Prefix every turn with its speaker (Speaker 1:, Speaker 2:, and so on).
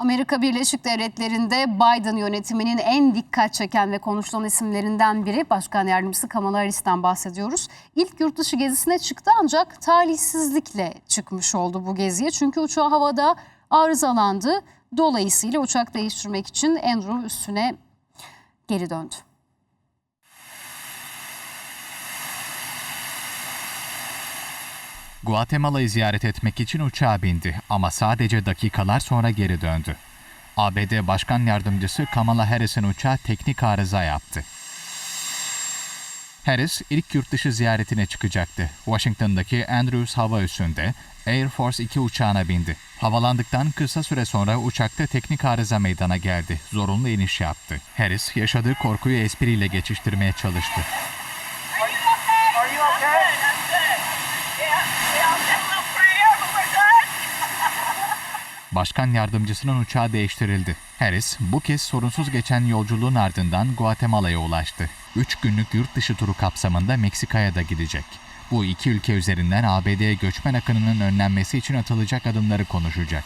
Speaker 1: Amerika Birleşik Devletleri'nde Biden yönetiminin en dikkat çeken ve konuşulan isimlerinden biri Başkan Yardımcısı Kamala Harris'ten bahsediyoruz. İlk yurt dışı gezisine çıktı ancak talihsizlikle çıkmış oldu bu geziye. Çünkü uçağı havada arızalandı. Dolayısıyla uçak değiştirmek için Andrew üstüne geri döndü.
Speaker 2: Guatemala'yı ziyaret etmek için uçağa bindi ama sadece dakikalar sonra geri döndü. ABD Başkan Yardımcısı Kamala Harris'in uçağı teknik arıza yaptı. Harris ilk yurt dışı ziyaretine çıkacaktı. Washington'daki Andrews Hava Üssü'nde Air Force 2 uçağına bindi. Havalandıktan kısa süre sonra uçakta teknik arıza meydana geldi. Zorunlu iniş yaptı. Harris yaşadığı korkuyu espriyle geçiştirmeye çalıştı.
Speaker 3: Are you okay? Are you okay?
Speaker 2: Başkan yardımcısının uçağı değiştirildi. Harris bu kez sorunsuz geçen yolculuğun ardından Guatemala'ya ulaştı. 3 günlük yurt dışı turu kapsamında Meksika'ya da gidecek. Bu iki ülke üzerinden ABD'ye göçmen akınının önlenmesi için atılacak adımları konuşacak.